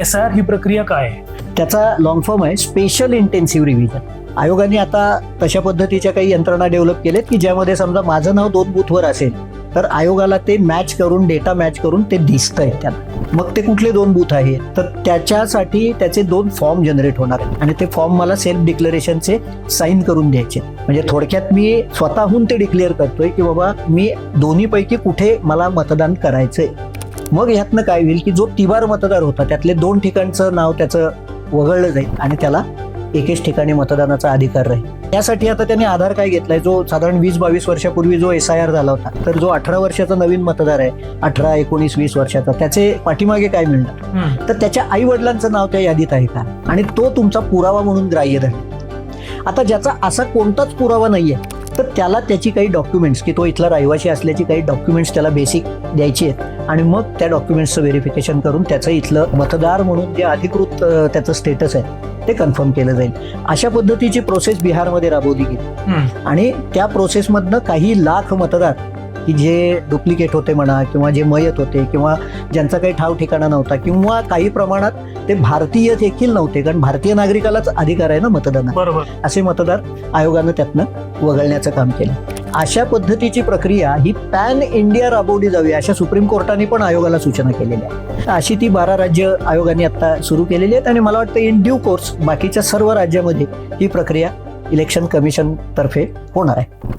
S R ही प्रक्रिया काय आहे? त्याचा लॉंग फॉर्म आहे स्पेशल इंटेन्सिव्ह रिव्हिजन आयोगाने आता तशा पद्धतीच्या काही यंत्रणा डेव्हलप केल्यात की ज्यामध्ये समजा माझं नाव दोन बूथवर असेल तर आयोगाला ते मॅच करून डेटा मॅच करून ते दिसतंय त्यांना मग ते कुठले दोन बूथ आहेत? तर त्याच्यासाठी त्याचे दोन फॉर्म जनरेट होणार आहेत. आणि ते फॉर्म मला सेल्फ डिक्लेरेशनचे साईन करून द्यायचे. म्हणजे थोडक्यात मी स्वतःहून ते डिक्लेअर करतोय की बाबा मी दोन्हीपैकी कुठे मला मतदान करायचंय. मग ह्यातनं काय होईल की जो तिबार मतदार होता त्यातले दोन ठिकाणचं नाव त्याचं वगळलं जाईल आणि त्याला एकेच ठिकाणी मतदानाचा अधिकार राहील. त्यासाठी आता त्यांनी आधार काय घेतलाय? जो साधारण वीस बावीस वर्षापूर्वी जो एस आय आर झाला होता तर जो अठरा वर्षाचा नवीन मतदार आहे अठरा एकोणीस वीस वर्षाचा त्याचे पाठीमागे काय मिळणार? तर त्याच्या आई वडिलांचं नाव त्या यादीत आहे का? आणि तो तुमचा पुरावा म्हणून ग्राह्य धरला. आता ज्याचा असा कोणताच पुरावा नाहीये तर त्याला त्याची काही डॉक्युमेंट्स की तो इथला रहिवासी असल्याची काही डॉक्युमेंट्स त्याला बेसिक द्यायची आहेत. आणि मग त्या डॉक्युमेंट्सचं व्हेरिफिकेशन करून त्याचं इथलं मतदार म्हणून जे अधिकृत त्याचं स्टेटस आहे ते कन्फर्म केलं जाईल. अशा पद्धतीची प्रोसेस बिहारमध्ये राबवली गेली. आणि त्या प्रोसेसमधनं काही लाख मतदार की जे डुप्लिकेट होते म्हणा किंवा जे मयत होते किंवा ज्यांचा काही ठाव ठिकाणा नव्हता किंवा काही प्रमाणात ते भारतीय देखील नव्हते कारण भारतीय नागरिकालाच अधिकार आहे ना बरोबर. असे मतदार आयोगानं त्यातनं वगळण्याचं काम केलं. अशा पद्धतीची प्रक्रिया ही पॅन इंडिया राबवली जावी अशा सुप्रीम कोर्टाने पण आयोगाला सूचना केलेल्या आहेत. अशी ती बारा राज्य आयोगाने आता सुरू केलेली आहेत आणि मला वाटतं इन ड्यू कोर्स बाकीच्या सर्व राज्यामध्ये ही प्रक्रिया इलेक्शन कमिशन तर्फे होणार आहे.